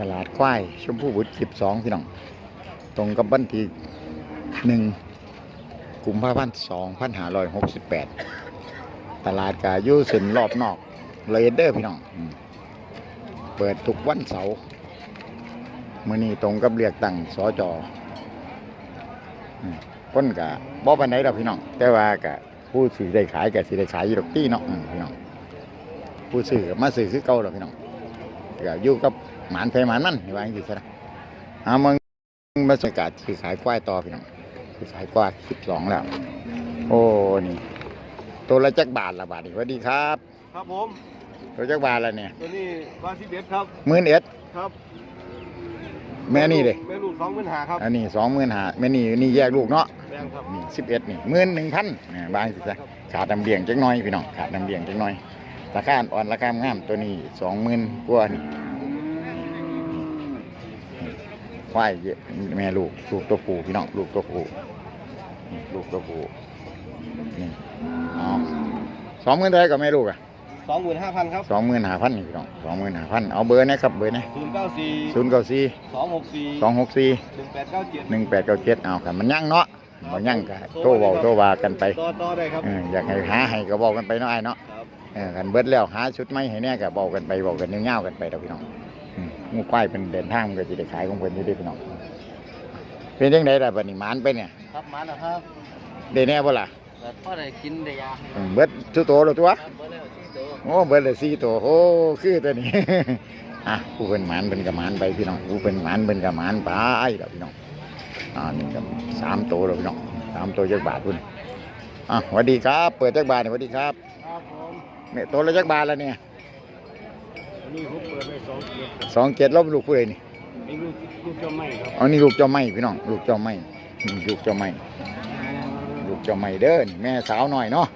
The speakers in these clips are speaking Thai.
ตลาดควายชมพู่บุตรสิบสองพี่น้อง ตรงกับบันทีหนึ่งกุมภาพันธ์สองพันห้าร้อยหกสิบแปดตลาดกายุส้นรอบนอกเลยเดอร์พี่น้อง เปิดทุกวันเสาร์มื่อนี้ตรงกับเรียกตั้งสจอืมคนกะบ่ปันไหนดอกพี่น้อง แต่ว่ากะผู้ซื้อได้ขายกะสิได้ขายอยู่ดอกตี้เนาะพี่น้อง ผู้ซื้อมาซื้อคือเก่าดอกพี่น้องก็อยู่กับ หมานไฟหมานมันว่าอย่างนี้ซะนะเอามึงมาสกัดซื้อขายควายต่อพี่น้องซื้อขายควายสิบสองแล้ว โอ้นี่ตัวละจักบาทละบาทนี่สวัสดีครับ ครับผมตัวจักบาทละเนี่ยตัวนี้บาสิเบ็ดครับหมื่นเอ็ดครับ แม่นี่เลยแม่ลูกสองหมื่นหาครับอันนี้สองหมื่นหาแม่นี่นี่แยกลูกเนาะแบงครับนี่สิบเอ็ดนี่หมื่นหนึ่งพันบางสิซะขาดน้ำเลี้ยงจักหน้อยพี่น้องขาดน้ำเลี้ยงจักหน้อยราคาอ่อนราคางามตัวนี้สองหมื่นกว่านี่ ควายเยอะแม่ลูกลูกตัวผู้พี่น้องลูกตัวผู้นี่ลูกตัวผู้นี่อ๋อสองหมื่นเท่าไหร่กับแม่ลูกอะสองหมื่นห้าพันครับสองหมื่นห้าพันนี่พี่น้องสองหมื่นห้าพันเอาเบอร์นะครับเบอร์นะศูนย์เก้าสี่ศูนย์เก้าสี่สองหกสี่สองหกสี่หนึ่งแปดเก้าเจ็ดหนึ่งแปดเก้าเจ็ดเอาครับมันยั่งเนาะมันยั่งกันโตเบาโตวากันไปต่อต่อได้ครับเอออยากให้หาให้ก็บอกกันไปเนาะไอ้เนาะครับเออกันเบิดแล้วหาชุดไม่ให้แน่ก็บอกกันไปบอกกันเงี้ยวๆกันไปเราพี่น้อง อืมหมูควายเป็นเดินทางมันก็จะได้ขายของเพิ่นอยู่เด้พี่น้องเป็นยังไงล่ะบัดนี้หมานไปเนี่ยครับมาแล้วครับได้แน่บ่ล่ะแต่พ่อได้กินได้ยาอืมเบิดทุกโตแล้วตัว ครับเบอร์แล้วที่ตัวโอ้เบิดเลยสี่ตัวโอ้คือตัวนี้ อะผู้เป็นหมานเป็นกับหมานไปพี่น้องผู้เป็นหมานเป็นกับหมานไปเด้อพี่น้องอ่านี่ก็สามตัวแล้วพี่น้องสามตัวจักบาทพุ่นอะสวัสดีครับ เปิดจักบาทนี่สวัสดีครับครับผมเนี่ยตัวละจักบาทแล้วเนี่ย อันนี้ผมเปิดไว้สองเกียรสองเจ็ดลบลูกผู้ใดนี่ไอ้ลูกลูกเจ้าไม่ครับเอานี่ลูกเจ้าไม้พี่น้องลูกเจ้าไม้นี่ลูกเจ้าไม้ลูกเจ้าไม้เด้อนี่แม่สาวหน่อยเนาะ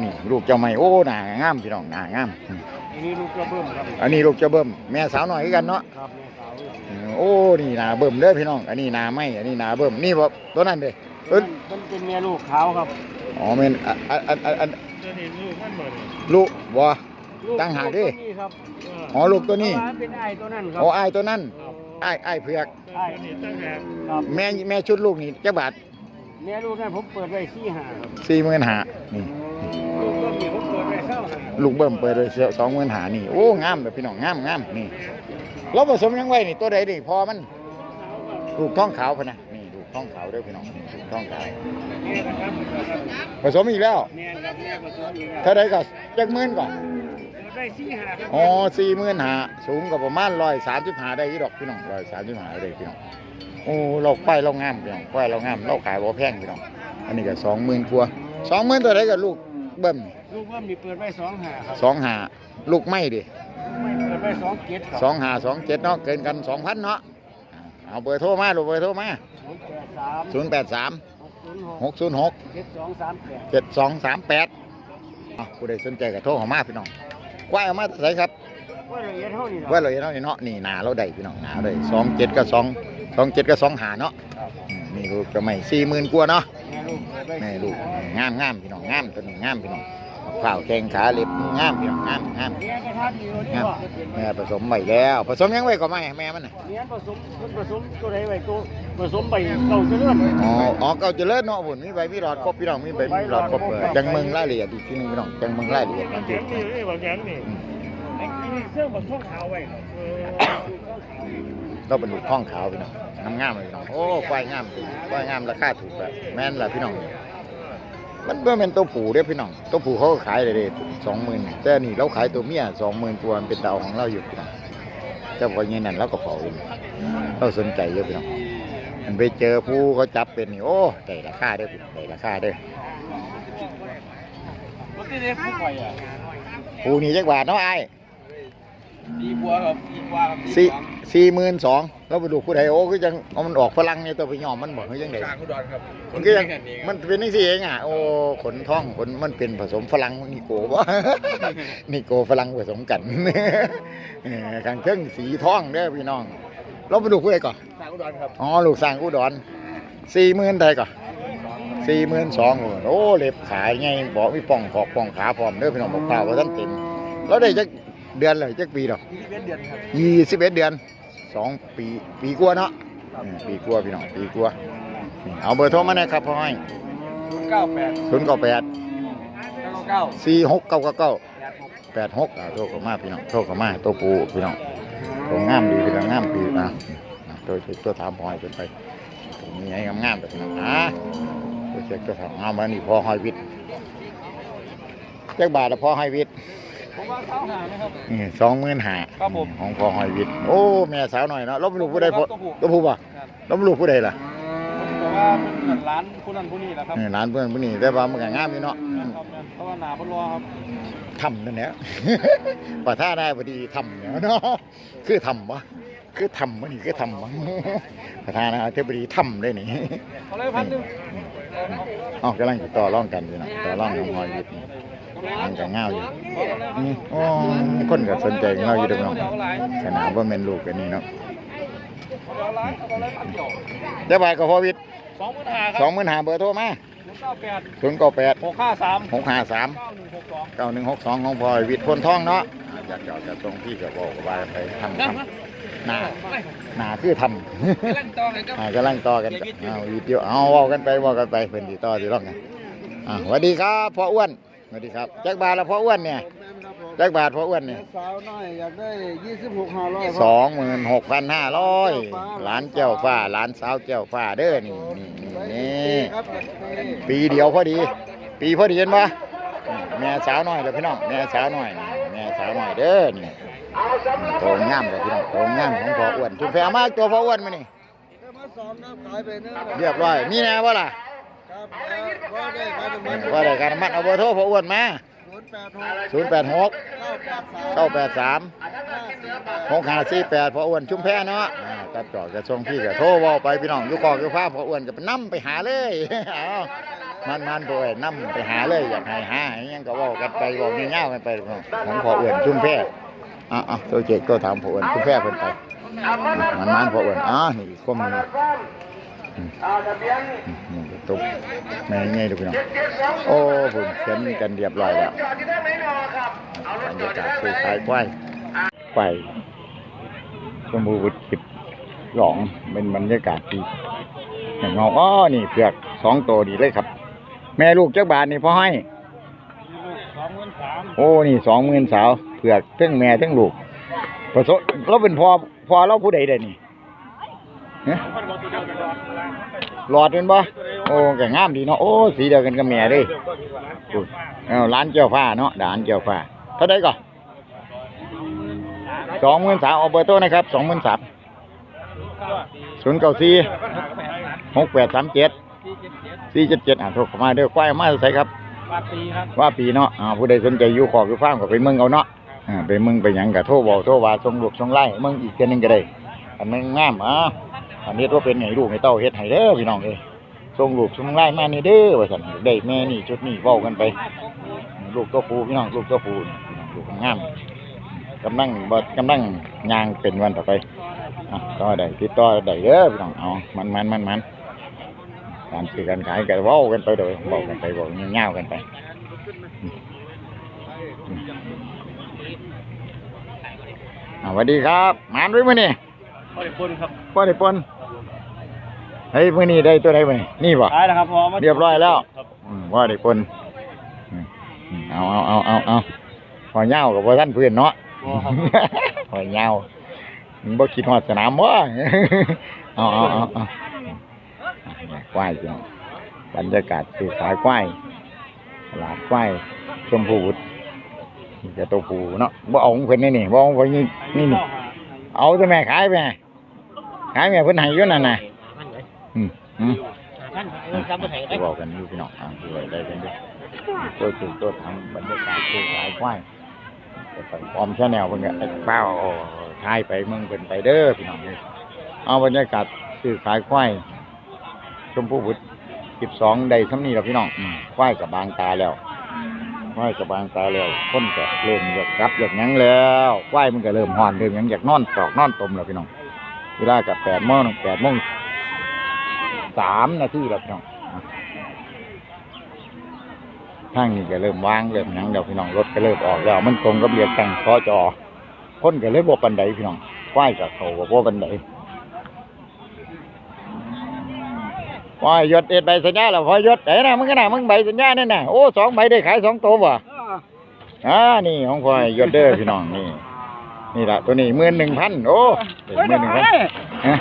นี่ลูกเจ้าไม้โอ้หน้างามพี่น้องหน้างามอืมอันนี้ลูกกระเบื้องครับอันนี้ลูกเจ้าเบิ่มแม่สาวหน่อยคือกันเนาะครับแม่สาวอืมโอ้นี่หน้าเบิ่มเด้อพี่น้อง อันนี้หน้าไม้อันนี้หน้าเบิ่มนี่บ่ตัวนั้นเด้อเอิ้นมันเป็นแม่ลูกขาวครับอ๋อแม่นอันอันอันอันอันจะเห็นลูกมันเหมือนลูกบ่ ลูกตั้งหากดิ ลูตัวนี้ครับอ๋อลูกตัวนี้ เพราะาเป็นไอ้ตัวนั้นครัอ๋ออ้ายตัวนั้นอ้ายอ้ายเผือก ไอ้นี่ตั้งหากครับแม่แม่ชุดลูกนี่จักบาทแม่ลูกนั้นผมเปิดไว้สี่หาครับ45,000นี่ ลูกก็มีผมเปิดไว้เท่าหาลูกเบิ่มเปิดเลยสองหมื่นหานี่ โอ้งามเลยพี่น้องงามงามนี่ เราผสมยังไงนี่ตัวใดนี่พอมัน ลูกท้องขาวพะนะนี่ลูกท้องขาวเด้อพี่น้องนี่ลูกท้องขาวแม่นะครับผสมอีกแล้ว แม่ครับแม่ผสมอยู่ครับเท่าใดก็จักหมื่นก่อนเปิดได้ สี่หาครับอ๋อสี่หมื่นหาสูงกับประมาณร้อยสามสิบหาได้อีดอกพี่น้องร้อยสามสิบหาได้พี่น้องโอ้เราควายเรางามพี่น้องควายเรางามเราขายบ่แพงพี่น้องอันนี้ก็สองหมื่นกว่าสองหมื่นตัวใดก็ลูกเบิ่มลูกว่ามีเปิดไว้สองหาครับสองหาลูกไม่ดิไม่เปิดไว้สองเจ็ดครับสองหาสองเจ็ดเนาะเกินกันสองพันเนาะเอาเบอร์โทรมาลูกเบอร์โทรมาศูนย์แปดสามศูนย์แปดสามหกศูนย์หกหกศูนย์หกเจ็ดสองสามแปดเจ็ดสองสามแปดผู้ใดสนใจก็โทรเข้ามาพี่น้อง ควายเอามาใส่ครับว่าละเอียดเท่านี้ว่าเราเนาะนี่เนาะนี่หนาเราได้พี่น้องหนาเราได้สองเจ็ดกับสองสองเจ็ดกับสองหาเนาะครับอืมนี่ลูกจะไม่สี่หมื่นกว่าเนาะแม่ลูกเปิดไว้แม่ลูกงามงามพี่น้องงามตัวนี้งามพี่น้องข้าวแข้งขาเล็บงามพี่น้องงามงามเลี้ยงกระทัดอยู่นี่งามว่าแม่ผสมไว้แล้ว ผสมยังไว้ก็ไม่แม่มันน่ะเลี้ยงผสมผสมตัวไหนไว้ตัว ผสมใบเก่าจะเลื่อนอ๋ออ๋อเก่าเจริญเนาะบุญมีใบมีหลอดครบพี่น้องมีใบมีหลอดครบเออจังเมืองรายละเอียดอีกทีหนึงพี่น้องจังเมืองรายละเอียดมันแข็จะงนี่บางแข็งนี่ไอ้นี่เสื้อแบบช่องขาวไว้ครับเออก็เป็นลูกข้องขาวพี่น้องงามงามๆเลยพี่น้องโอ้ควายงามควายงามราคาถูกแบบแม่นละพี่น้องมันเมื่อเป็นตัวผูเด้อพี่น้องตัวผูเขาก็ขายเลยเด้สองหมื่นแต่นี่เราขายตัวเมียสองหมื่นตัวมันเป็นดาวของเราอยู่พี่น้องเจ้าพอเงี้ยนั่นเราก็เผาอยู่เราสนใจเยอะพี่น้อง มันไปเจอผู้เขาจับเป็นนี่โอ้ได้ราคาเด้อพี่ได้ราคาเด้อรถที่ได้ผู้ไปอะผู้นี่จักบาทเนาะไอ้ายดีบัวครับดีบัวครับสี่สี่หมื่นสองเราไปดูผู้ใดโอ้คือจังเอามันออกพลังเนี่ยตัวไปยอมมันบอกคือจังไดกลางอุดรครับมันก็ยังมันเป็นนี่สิเองอะโอ้ขนท้องขนมันเป็นผสมฝรั่งนิโก้บ่นิโก้ฝรั่งผสมกันเออข้างเครื่องสีท้องเด้อพี่น้องเราไปดูผู้ใดก่อนกลาง อุดรครับอ๋อลูกสร้างอุดรสี่หมื่นใดก่อนสี่หมื่นสองโอ้เล็บขาไงบอกมีป่องขอบป่องขาพร้อมเด้อพี่น้องบอกเปล่าว่าท่านเต็มเราได้จักเดือนเลยจักปีดอกที่เป็นเดือนครับยี่สิบเอ็ดเดือนสองปีปีกว่าเนาะอืมปีกว่าพี่น้องปีกว่านี่เอาเบอร์โทรมาหน่อยครับพ่อให้ศูนย์เก้าแปดศูนย์เก้าแปดเก้าเก้าสี่หกเก้าเก้าเก้าแปดหกแปดหกอ่าโทรเข้ามาพี่น้องโทรเข้ามาตัวปูพี่น้องตัวงามดีพี่น้องงามปีอะ อะตัวตัวถามพอยเป็นไปผมมีให้งามๆแต่พี่น้องอะตัวเช็คตัวถามเอามานี่พอหอยวิทย์แจ็คบาทละพอหอยวิทย์ผมว่าเท้าหานะครับ นี่สองหมื่นห้าครับผม ของพอหอยวิทย์โอ้แม่สาวหน่อยเนาะลบลูกผู้ใดพอตัวผู้ลบผู้ป่ะครับลบลูกผู้ใดล่ะแต่ว่าเป็นเหมือนร้านผู้นั้นผู้นี้แหละครับนี่ร้านเพื่อนผู้นี้แต่ว่ามันก็งามอยู่เนาะครับเพราะว่าหนาเพราะรอครับทำนั่นแหละป่าท่าได้พอดีทำเนี่ยเนาะคือทำวะ คือทำวะนี่คือทำวะประธานาธิบดีทำได้นี่เขาเลยพันหนึ่งอ๋อกำลังติดต่อร่องกันอยู่นะต่อร่องน้องหอยอยู่นี่มันก็ง่าวอยู่อืมอ๋อคนก็สนใจเงาอยู่เด้วยน้องขนาดว่าเมนลูกกันนี่เนาะเอาร้านเอาร้านพันเดียวเดี๋ยวไปกับพ่อวิทย์สองหมื่นห้าคสรัองหมื่นหาเบอร์โทรมาศูนย์เก้าแปดศูนย์เก้าแปดหกห้าสามหกห้าสามเก้าหนึ่งหกสองเก้าหนึ่งหกสองของพ่อวิทย์พลทองเนาะอ่าอยากจะจะตรงที่ก็บอกว่าไปทำทำ หน้าหน้าคือทำเล่นต่อเลยครับอ่ากำลังต่อกันเอาวิดีโอเอาเว้ากันไปเว้ากันไปเพิ่นสิต่อสิร้องไงอ่าสวัสดีครับพ่ออ้วนสวัสดีครับแจ็คบาทแล้วพ่ออ้วนเนี่ยแจ็คบาทพ่ออ้วนเนี่ยสาวน้อยอยากได้ยี่สิบหกห้าร้อยสองหมื่นหกพันห้าร้อยหลานเจ้าฟ้าหลานสาวเจ้าฟ้าเด้อนี่นี่นี่นี่ครับปีเดียวพอดี ปีพอดีเห็นปะนี่แม่สาวน้อยเลยพี่น้องแม่สาวน้อยนี่แม่สาวน้อยเด้อนี่ โตงามเลยพี่น้องโตงามของพ่ออ้วนจุ่มแฝงมากตัวพ่ออ้วนมานี่เนื้อเรียบร้อยมีแน่บ่าล่ะครับก็ได้ขายไปว่าได้การมัดเอาเบอร์โทรพ่ออ้วนมาศูนย์แปดหก086เก้าแปดสาม983ห้าสี่แปด6548พ่ออ้วนชุ่มแพเนาะอ่าตัดต่อจะส่งพี่ก็โทรว้าไปพี่น้องยู่คอกยู่ฟ้าพ่ออ้วนก็ไปนํไปหาเลยเอามันมันๆพ่ออ้วนนํไปหาเลยอยากให้หาอิหยังก็ว้ากันไปเว้าเงี้ยๆกันไปของพ่ออ้วนชุ่มแพ อะๆตัวเจกตัวถามพ่ออ้วนชุมแพเพิ่นไปมันมันๆพ่ออ้วนอ๋อนี่อีกคมหนึงอืมอืมนี่ตุ๊บแม่ใหญ่ดูพี่น้องโอ้ผมเขียนกันเรียบร้อยแล้วบรรยากาศซื้อขายควายไปชมพูบุตรสิบหลองเป็นบรรยากาศดีอย่างเงาอ๋อนี่เผือกสองตัวดีเลยครับ แม่ลูกเจ้าบาทนี่พ่อให้ สองหมื่นสาม โอ้นี่สองหมื่นสาวเผือกทั้งแม่ทั้งลูกผสมเราเป็นพอพอเราผู้ใดเด่นนี่หลอดเป็นบ่โอ้แก่งามดีเนาะโอ้สีเดียวกันกับแม่เด้อุ้ยเอาร้านเจ้าฟ้าเนาะด่านเจ้าฟ้าเท่าไดก่อนสองหมื่นสามเอาเบอร์โทรนะครับสองหมื่นสามศูนย์เก้าสี่หกแปดสามเจ็ดสี่เจ็ดเจ็ดอ่าโทรเข้ามาเด้อควายมาใส่ครับ ปาตีครับว่าปีเนาะอ่าผู้ใดสนใจอยู่ขอคือฟาร์มก็ไปเมืองเอาเนาะอ่าไปเมืองไปหยังก็โทรบอกโทรว่าส่งลูกส่งไล่เมืองอีกเทื่อนึงก็ได้อันนึงงามอะอันนี้ว่าเป็นไงลูกให้เต้าเฮ็ดให้เด้อพี่น้องเอ้ยส่งลูกส่งไล่มานี่เด้อว่าซั่นได้แม่นี่ชุดนี้เว้ากันไป ลูกตัวผู้พี่น้องลูกตัวผู้นี่พี่น้องลูกงามกำลังบ่กำลังยางเป็นวันต่อไปอะก็ได้ติดต่อได้เด้อพี่น้องเอามันมันมันมัน การซื้อการขายกันเว้ากันไปโดยบอกกันไปบอกเงี้ยวๆกันไปอืมอืมอะสวัสดีครับมานด้วยมื้อนี่บริคุณครับบ่ได้ปนเฮ้ยมื้อนี้ได้ตัวใดมื้อนี้นี่บ่ขายแล้วครับพอมาเรียบร้อยแล้วครับอืมบ่ได้ปนอืมอืมเอาเอาเอาเอาเอาพอเหย้ากับบ่ทันเพื่อนเนาะบ่ครับหอยเงามึงบ่คิดฮอดสนามบ่เอาเอาเอาเอาเนี่ย ควายพี่น้องบรรยากาศซื้อขายควายตลาดควายชมพูจะตัวผูเนาะบ่เอาของเพิ่นนี่นี่บ่เอาของเพิ่นนี่นี่เอาแต่แม่ขายแม่ขายแม่เพิ่นให้อยู่นั่นน่ะอืมอืมบอกกันอยู่พี่น้องอ่าดูได้กันด้วยตัวจุดตัวทำบรรยากาศซื้อขายควายไปพร้อมแช่แนวเพิ่นก็ไอ้เป้าทายไปเมืองเพิ่นไปเด้อพี่น้องเอ้ยเอาบรรยากาศซื้อขายควาย ชมพูบุตร12ได้ซ้ำนี้แล้วพี่น้องควายกับบางตาแล้วควายกับบางตาแล้วคนก็เริ่มอยากกลับอยากยังแล้วควายมันก็เริ่มฮ้อนเริ่มยังอยากนอนตอกนอนตมแล้วพี่น้องเวลากับ8โมง8โมงสามนาทีแล้วพี่น้องทางนี้ก็เริ่มว่างเริ่มยังแล้วพี่น้องรถก็เริ่มออกแล้วมันตรงกับเรียกตั้งสจคนก็เลยบ่ปันใดพี่น้องควายกับเขากับพวกันได ควายยศเอ็ดใบสัญญาแล้วพอยศไหนนะมึงก็น่ะมึงใบสัญญานั่นน่ะโอ้สองใบได้ขายสองตัวบ่อ่านี่ของควายยศเด้อพี่น้องนี่ นี่ละตัวนี้หมื่นหนึ่งพันโอ้หมื่นหนึ่งพันฮะ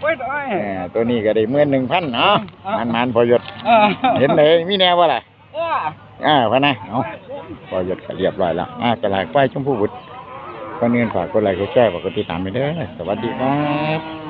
โอ้ยโอ้ยเออตัวนี้ก็ได้หมื่นหนึ่งพันเนาะมันมันพอยศเออเห็นเลยมีแนวว่าล่ะเอออ่าพะนะเอาพอยศก็เรียบร้อยแล้วอ่ากระลาควายชมพูบุตรก่อนอื่นฝากกดไลค์กดแชร์ฝากกดติดตามไปเด้อสวัสดีครับ